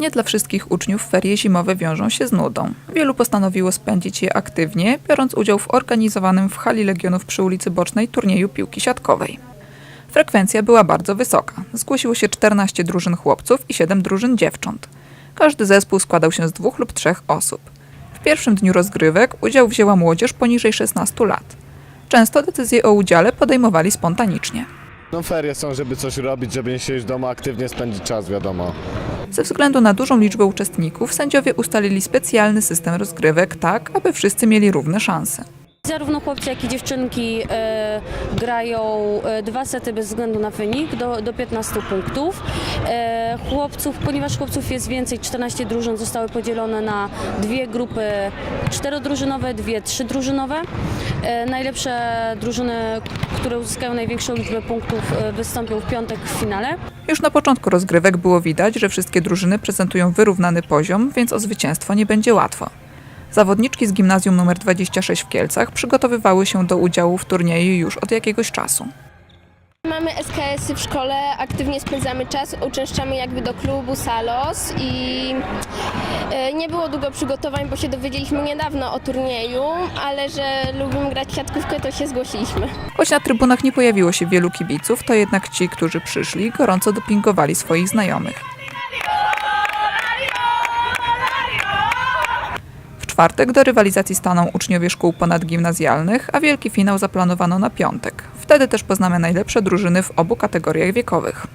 Nie dla wszystkich uczniów ferie zimowe wiążą się z nudą. Wielu postanowiło spędzić je aktywnie, biorąc udział w organizowanym w hali Legionów przy ulicy Bocznej turnieju piłki siatkowej. Frekwencja była bardzo wysoka. Zgłosiło się 14 drużyn chłopców i 7 drużyn dziewcząt. Każdy zespół składał się z dwóch lub trzech osób. W pierwszym dniu rozgrywek udział wzięła młodzież poniżej 16 lat. Często decyzje o udziale podejmowali spontanicznie. No ferie są, żeby coś robić, żeby nie siedzieć w domu, aktywnie spędzić czas, wiadomo. Ze względu na dużą liczbę uczestników, sędziowie ustalili specjalny system rozgrywek tak, aby wszyscy mieli równe szanse. Zarówno chłopcy, jak i dziewczynki e, grają e, dwa sety bez względu na wynik do, do 15 punktów. E, chłopców, ponieważ chłopców jest więcej, 14 drużyn zostały podzielone na dwie grupy czterodrużynowe, dwie trzydrużynowe. E, najlepsze drużyny, które uzyskają największą liczbę punktów e, wystąpią w piątek w finale. Już na początku rozgrywek było widać, że wszystkie drużyny prezentują wyrównany poziom, więc o zwycięstwo nie będzie łatwo. Zawodniczki z gimnazjum nr 26 w Kielcach przygotowywały się do udziału w turnieju już od jakiegoś czasu. Mamy SKS-y w szkole, aktywnie spędzamy czas, uczęszczamy jakby do klubu Salos i e, nie było długo przygotowań, bo się dowiedzieliśmy niedawno o turnieju, ale że lubimy grać siatkówkę, to się zgłosiliśmy. Choć na trybunach nie pojawiło się wielu kibiców, to jednak ci, którzy przyszli, gorąco dopingowali swoich znajomych. Czwartek do rywalizacji staną uczniowie szkół ponadgimnazjalnych, a wielki finał zaplanowano na piątek. Wtedy też poznamy najlepsze drużyny w obu kategoriach wiekowych.